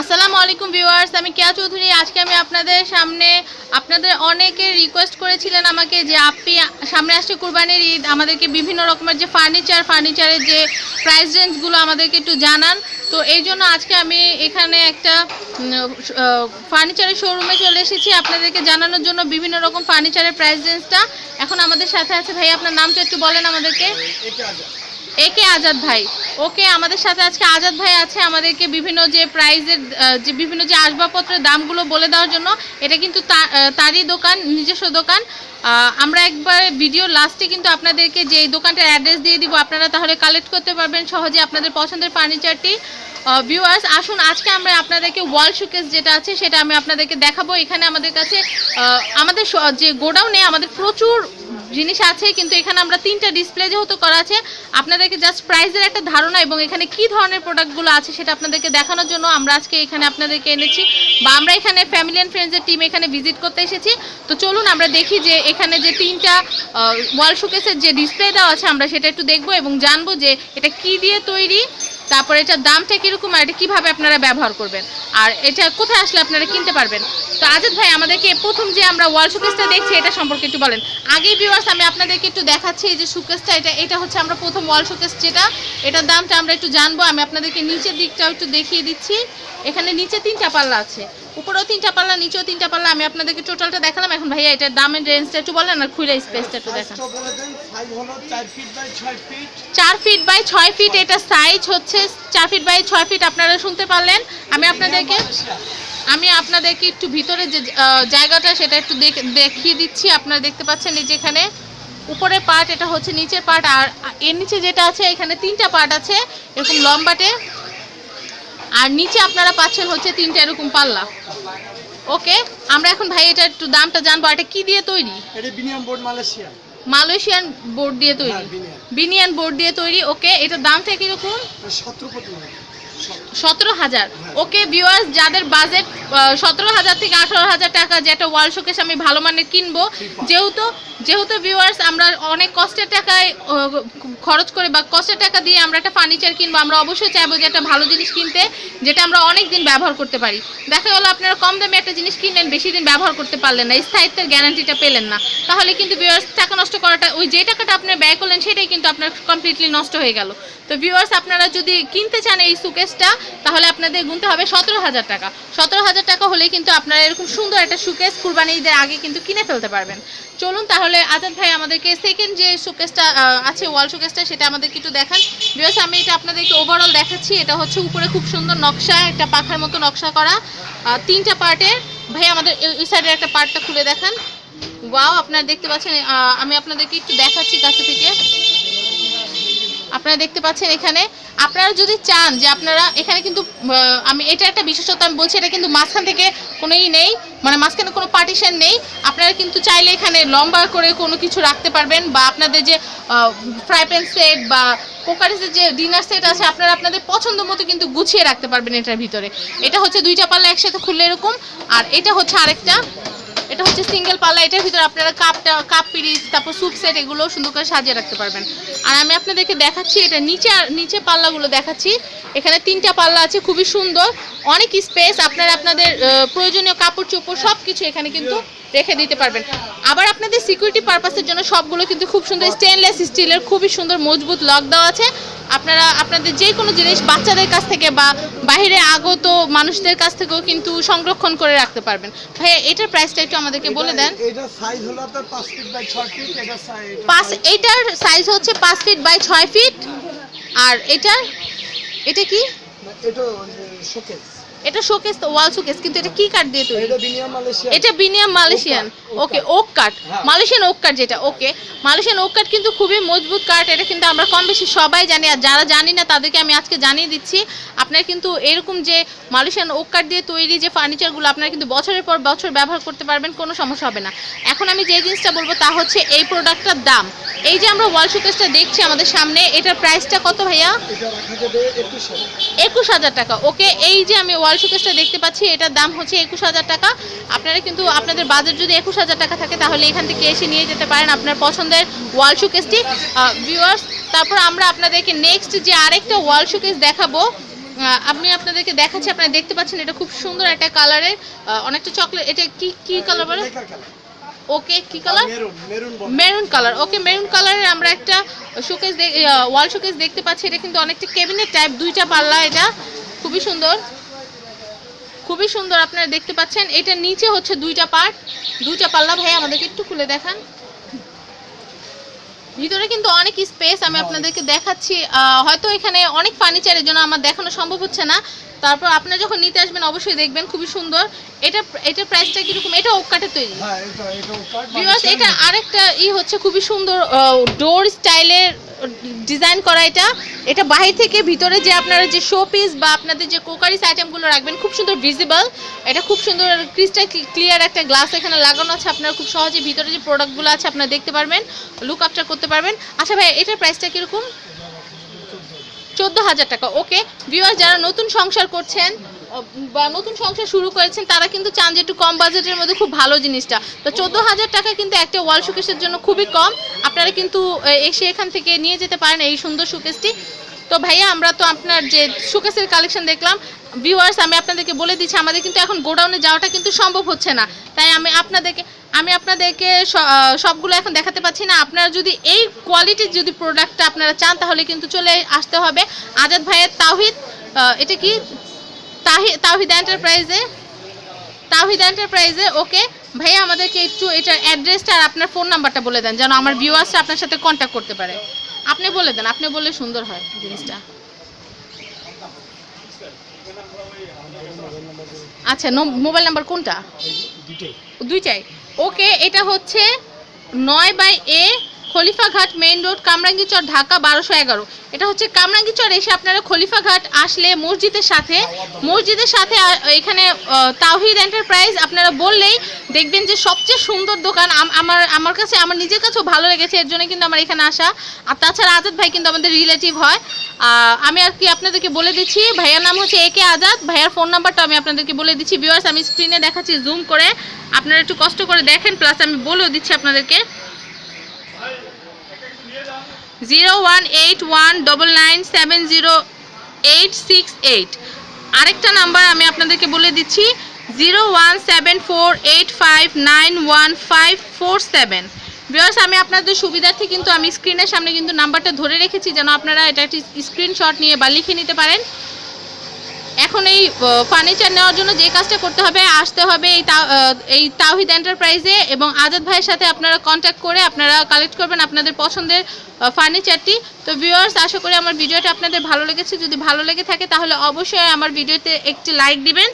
আসসালামু আলাইকুম ভিউয়ার্স, আমি কেয়া চৌধুরী। আজকে আমি আপনাদের সামনে আপনাদের অনেকে রিকোয়েস্ট করেছিলেন আমাকে যে আপনি সামনে আসছে কুরবানির ঈদ, আমাদেরকে বিভিন্ন রকমের যে ফার্নিচার ফার্নিচারের যে প্রাইস রেঞ্জগুলো আমাদেরকে একটু জানান। তো এই জন্য আজকে আমি এখানে একটা ফার্নিচারের শোরুমে চলে এসেছি। আপনাদেরকে জানানোর জন্য বিভিন্ন রকম ফার্নিচারের প্রাইস রেঞ্জটা এখন আমাদের সাথে আছে ভাই আপনার নামটা একটু বলেন আমাদেরকে। একে আজাদ ভাই। ওকে আমাদের সাথে আজকে আজাদ ভাই আছে, আমাদেরকে বিভিন্ন যে প্রাইজের যে বিভিন্ন যে আসবাবপত্রের দামগুলো বলে দেওয়ার জন্য, এটা কিন্তু তারই দোকান, নিজস্ব দোকান। আমরা একবার ভিডিও লাস্টে কিন্তু আপনাদেরকে যে এই দোকানটার অ্যাড্রেস দিয়ে দিব, আপনারা তাহলে কালেক্ট করতে পারবেন সহজে আপনাদের পছন্দের ফার্নিচারটি ভিউয়ার্স আসুন, আজকে আমরা আপনাদেরকে ওয়াল শোকেস যেটা আছে, সেটা আমি আপনাদেরকে দেখাবো। এখানে আমাদের কাছে আমাদের যে গোডাউনে আমাদের প্রচুর জিনিস আছে, কিন্তু এখানে আমরা তিনটা ডিসপ্লে যেহেতু করা আছে, আপনাদেরকে জাস্ট প্রাইসের একটা ধারণা এবং এখানে কি ধরনের প্রোডাক্টগুলো আছে সেটা আপনাদেরকে দেখানোর জন্য আমরা আজকে এখানে আপনাদেরকে এনেছি। বা আমরা এখানে ফ্যামিলি অ্যান্ড ফ্রেন্ডসের টিম এখানে ভিজিট করতে এসেছি। তো চলুন আমরা দেখি যে এখানে যে তিনটা ওয়াল শোকেসের যে ডিসপ্লে দেওয়া আছে, আমরা সেটা একটু দেখব এবং জানব যে এটা কি দিয়ে তৈরি। তারপরে এটার দামটা কীরকম আর এটা কীভাবে আপনারা ব্যবহার করবেন? আর এটা কোথায় আসলে আপনারা কিনতে পারবেন? তো আজাদ ভাই, আমাদেরকে প্রথম যে আমরা ওয়াল শোকেসটা দেখছি, এটা সম্পর্কে একটু বলেন। আগে ভিউয়ার্স আমি আপনাদেরকে একটু দেখাচ্ছি এই যে শোকেসটা এটা এটা হচ্ছে আমরা প্রথম ওয়াল শোকেস যেটা। এটার দামটা আমরা একটু জানব, আমি আপনাদেরকে নিচের দিকটাও একটু দেখিয়ে দিচ্ছি। এখানে নিচে তিনটা পাল্লা আছে। উপরেও তিনটা পাল্লা, নিচেও তিনটা পাল্লা, আমি আপনাদেরকে টোটালটা দেখালাম। এখন ভাইয়া, এটার দামের রেঞ্জটা একটু বলেন আর খুলে স্পেসটা একটু দেখান। চার ফিট বাই ছয় ফিট এটা সাইজ হচ্ছে চার ফিট বাই ছয় ফিট আপনারা শুনতে পারলেন। আমি আপনাদেরকে আমি আপনাদেরকে একটু ভিতরে যে জায়গাটা সেটা একটু দেখ- দেখিয়ে দিচ্ছি। আপনারা দেখতে পাচ্ছেন এই যেখানে উপরের পার্ট এটা হচ্ছে নিচের পার্ট আর এর নিচে যেটা আছে এখানে তিনটা পার্ট আছে এরকম লম্বাটে। আর নিচে আপনারা পাচ্ছেন হচ্ছে তিনটা এরকম পাল্লা। ওকে আমরা এখন ভাই এটা একটু দামটা জানব। এটা কি দিয়ে তৈরি? এটা বিনিয়ম বোর্ড মালয়েশিয়া। মালয়েশিয়ান বোর্ড দিয়ে তৈরি হ্যাঁ, বিনিয়ান। বোর্ড দিয়ে তৈরি ওকে এটার দামটা কীরকম সতেরো। সতেরো হাজার। ওকে ভিউয়ার্স যাদের বাজেট সতেরো হাজার থেকে আঠারো হাজার টাকা যেটা ওয়াল শোকেস আমি ভালো মানের কিনবো, যেহেতু যেহেতু ভিউয়ার্স আমরা অনেক কষ্টের টাকায় খরচ করে বা কষ্টের টাকা দিয়ে আমরা একটা ফার্নিচার কিনবো, আমরা অবশ্যই চাইব যে একটা ভালো জিনিস কিনতে, যেটা আমরা অনেক দিন ব্যবহার করতে পারি। দেখা গেলো আপনারা কম দামে একটা জিনিস কিনলেন, বেশি দিন ব্যবহার করতে পারলেন না, স্থায়িত্বের গ্যারান্টিটা পেলেন না। তাহলে কিন্তু ভিউয়ার্স টাকা নষ্ট করাটা, ওই যে টাকাটা আপনার ব্যয় করলেন, সেটাই কিন্তু আপনার কমপ্লিটলি নষ্ট হয়ে গেল। তো ভিউয়ার্স আপনারা যদি কিনতে চান এই সুকেসটা তাহলে আপনাদের গুনতে হবে সতেরো হাজার টাকা। সতেরো হাজার টাকা হলেই কিন্তু আপনারা এরকম সুন্দর একটা সুকেস কুরবানি ঈদের আগে কিন্তু কিনে ফেলতে পারবেন। চলুন তাহলে আজাদ ভাই আমাদেরকে সেকেন্ড যে সুকেসটা আছে ওয়াল সুকেসটা সেটা আমাদেরকে একটু দেখান। ভিউয়ার্স আমি এটা আপনাদেরকে ওভারঅল দেখাচ্ছি। এটা হচ্ছে উপরে খুব সুন্দর নকশা, একটা পাখার মতো নকশা করা। তিনটা পার্টের ভাই, আমাদের এই সাইডের একটা পার্টটা খুলে দেখান। ওয়াও আপনারা দেখতে পাচ্ছেন আমি আপনাদেরকে একটু দেখাচ্ছি কাছে থেকে। আপনারা দেখতে পাচ্ছেন এখানে। আপনারা যদি চান যে আপনারা এখানে কিন্তু আমি এটা একটা বিশেষত্ব আমি বলছি, এটা কিন্তু মাঝখান থেকে কোনোই নেই মানে মাঝখানে কোনো পার্টিশন নেই। আপনারা কিন্তু চাইলে এখানে লম্বা করে কোনো কিছু রাখতে পারবেন বা আপনাদের যে ফ্রাই প্যান সেট বা কুকারের যে ডিনার সেট আছে, আপনারা আপনাদের পছন্দ মতো কিন্তু গুছিয়ে রাখতে পারবেন এটার ভিতরে। এটা হচ্ছে দুইটা পাল্লা একসাথে খুললে এরকম, আর এটা হচ্ছে আরেকটা এটা হচ্ছে সিঙ্গেল পাল্লা, এটার ভিতরে আপনারা কাপটা, কাপ পিরিচ তারপর স্যুপ সেট এগুলো সুন্দর করে সাজিয়ে রাখতে পারবেন। আর আমি আপনাদেরকে দেখাচ্ছি, এটা নিচে নিচে পাল্লাগুলো দেখাচ্ছি। এখানে তিনটা পাল্লা আছে খুবই সুন্দর। অনেক স্পেস আপনারা আপনাদের প্রয়োজনীয় কাপড় চোপড় সব কিছু এখানে কিন্তু রেখে দিতে পারবেন। আবার আপনাদের সিকিউরিটি পারপাসের জন্য সবগুলো কিন্তু খুব সুন্দর স্টেনলেস স্টিলের খুবই সুন্দর মজবুত লক দেওয়া আছে। আপনারা আপনাদের যে কোনো জিনিস বাচ্চাদের কাছ থেকে বা বাইরে আগত মানুষদের কাছ থেকেও কিন্তু সংরক্ষণ করে রাখতে পারবেন। ভাই এটার প্রাইসটা একটু আমাদেরকে বলে দেন। এটা- এটা সাইজ হলো আপনার পাঁচ ফিট বাই ছয় ফিট এটা সাইজ পাঁচ এইটার সাইজ হচ্ছে পাঁচ ফিট বাই ছয় ফিট আর এটার এটা কি? এটা শোকেস এটা শোকেস তো ওয়াল শোকেস কিন্তু এটা কি কাঠ দিয়ে তৈরি? এটা বিনিয়াম মালেশিয়ান এটা বিনিয়াম মালয়েশিয়ান ওকে ওক কাঠ। মালয়েশিয়ান ওক কাঠ যেটা ওকে মালয়েশিয়ান ওক কাঠ কিন্তু খুবই মজবুত কাঠ এটা কিন্তু আমরা কম বেশি সবাই জানি। আর যারা জানি না তাদেরকে আমি আজকে জানিয়ে দিচ্ছি। আপনার কিন্তু এরকম যে মালয়েশিয়ান ওক কাঠ দিয়ে তৈরি যে ফার্নিচারগুলো আপনারা কিন্তু বছরের পর বছর ব্যবহার করতে পারবেন কোনো সমস্যা হবে না। এখন আমি যে জিনিসটা বলব তা হচ্ছে এই প্রোডাক্টটার দাম। এই যে আমরা ওয়াল শোকেসটা দেখছি আমাদের সামনে এটার প্রাইসটা কত ভাইয়া? একুশ হাজার। টাকা ওকে এই যে আমি ওয়াল শোকেসটা দেখতে পাচ্ছি এটার দাম হচ্ছে একুশ হাজার টাকা। আপনারা কিন্তু আপনাদের বাজেট যদি একুশ হাজার টাকা থাকে তাহলে এখান থেকে এসে নিয়ে যেতে পারেন আপনার পছন্দের ওয়াল শোকেসটি। ভিউয়ার্স তারপর আমরা আপনাদেরকে নেক্সট যে আরেকটা ওয়াল শোকেস দেখাবো আমি আপনাদেরকে দেখাচ্ছি আপনারা দেখতে পাচ্ছেন এটা খুব সুন্দর একটা কালারের অনেকটা চকলেট এটা কি কি কালার বলে? ওকে কি colour maroon colour okay maroon কালারের আমরা একটা শোকেস ওয়াল শোকেস দেখতে পাচ্ছি। এটা কিন্তু অনেকটা কেবিনেট টাইপ দুইটা পাল্লা এটা। খুবই সুন্দর। খুবই সুন্দর আপনারা দেখতে পাচ্ছেন। এটা নিচে হচ্ছে দুইটা পার্ট। দুইটা পাল্লা ভাই আমাদেরকে একটু খুলে দেখান। ভিতরে কিন্তু অনেক স্পেস আমি আপনাদেরকে দেখাচ্ছি। হয়তো এখানে অনেক ফার্নিচারের জন্য আমার দেখানো সম্ভব হচ্ছে না। তারপর আপনারা যখন নিতে আসবেন অবশ্যই দেখবেন খুবই সুন্দর। এটা এটার প্রাইসটা কীরকম? এটা ওক কাঠের তৈরি। হ্যাঁ এটা এটা এটা আরেকটা ই হচ্ছে খুবই সুন্দর ডোর স্টাইলের ডিজাইন করা এটা এটা বাহির থেকে ভিতরে যে আপনারা যে শো পিস বা আপনাদের যে কোকারিস আইটেমগুলো রাখবেন, খুব সুন্দর ভিজিবল এটা খুব সুন্দর ক্রিস্টাল ক্লিয়ার একটা গ্লাস এখানে লাগানো আছে, আপনারা খুব সহজে ভিতরে যে প্রোডাক্টগুলো আছে আপনারা দেখতে পারবেন লুক আফটার করতে পারবেন। আচ্ছা ভাই, এটার প্রাইসটা কীরকম? চোদ্দ হাজার টাকা ওকে ভিউয়ার যারা নতুন সংসার করছেন বা নতুন সংসার শুরু করেছেন তারা কিন্তু চান যে একটু কম বাজেটের মধ্যে খুব ভালো জিনিসটা। তো চোদ্দ হাজার টাকা কিন্তু একটা ওয়াল শোকেসের জন্য খুবই কম। আপনারা কিন্তু এসে এখান থেকে নিয়ে যেতে পারেন এই সুন্দর শোকেসটি। তো ভাইয়া আমরা তো আপনার যে শোকেসের কালেকশন দেখলাম ভিউয়ার্স আমি আপনাদেরকে বলে দিচ্ছি আমাদের কিন্তু এখন গোডাউনে যাওয়াটা কিন্তু সম্ভব হচ্ছে না। তাই আমি আপনাদেরকে আমি আপনাদেরকে সবগুলো এখন দেখাতে পাচ্ছি না। আপনারা যদি এই কোয়ালিটির যদি প্রোডাক্টটা আপনারা চান তাহলে কিন্তু চলে আসতে হবে। আজাদ ভাইয়ের তাওহিদ আহ, এটা কি তাহি তাওহিদ এন্টারপ্রাইজে তাওহিদ এন্টারপ্রাইজে ওকে ভাইয়া আমাদেরকে একটু এটার অ্যাড্রেসটা আর আপনার ফোন নাম্বারটা বলে দেন যেন আমার ভিউয়ার্সরা আপনার সাথে কন্ট্যাক্ট করতে পারে। আপনি বলে দেন আপনি বললে সুন্দর হয় জিনিসটা। আচ্ছা মোবাইল নাম্বার কোনটা? দুইটাই। ওকে এটা হচ্ছে নয় by A Khalifaghat main road Kamrangirchar Dhaka বারোশো এগারো। এটা হচ্ছে কামরাঙ্গিচর এসে আপনারা খলিফাঘাট আসলে মসজিদের সাথে মসজিদের সাথে এখানে তাওহিদ এন্টারপ্রাইজ আপনারা বললেই দেখবেন যে সবচেয়ে সুন্দর দোকান আমার আমার কাছে, আমার নিজের কাছেও ভালো লেগেছে, এর জন্য কিন্তু আমার এখানে আসা। আর তাছাড়া আজাদ ভাই কিন্তু আমাদের রিলেটিভ হয়। আমি আর কি আপনাদেরকে বলে দিচ্ছি, ভাইয়ার নাম হচ্ছে এ কে আজাদ, ভাইয়ার ফোন নাম্বারটা আমি আপনাদেরকে বলে দিচ্ছি। ভিউয়ার্স আমি স্ক্রিনে দেখাচ্ছি জুম করে। আপনারা একটু কষ্ট করে দেখেন প্লাস আমি বলেও দিচ্ছি আপনাদেরকে। Zero one eight one double nine seven zero eight six eight আরেকটা নাম্বার আমি আপনাদেরকে বলে দিচ্ছি zero one seven four eight five nine one five four seven because আমি আপনাদের সুবিধার্থে কিন্তু আমি স্ক্রিনের সামনে কিন্তু নাম্বারটা ধরে রেখেছি, যেন আপনারা এটা একটি স্ক্রিনশট নিয়ে বা লিখে নিতে পারেন। এখন এই ফার্নিচার নেওয়ার জন্য যে কাজটা করতে হবে, আসতে হবে এই এই তাওহিদ এন্টারপ্রাইজে এবং আজাদ ভাইয়ের সাথে আপনারা কন্ট্যাক্ট করে আপনারা কালেক্ট করবেন আপনাদের পছন্দের ফার্নিচারটি তো ভিউয়ার্স আশা করি আমার ভিডিওটা আপনাদের ভালো লেগেছে। যদি ভালো লেগে থাকে তাহলে অবশ্যই আমার ভিডিওতে একটি লাইক দিবেন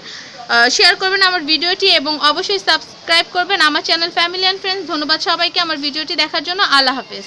শেয়ার করবেন আমার ভিডিওটি এবং অবশ্যই সাবস্ক্রাইব করবেন আমার চ্যানেল ফ্যামিলি অ্যান্ড ফ্রেন্ডস ধন্যবাদ সবাইকে আমার ভিডিওটি দেখার জন্য। আল্লাহ হাফেজ।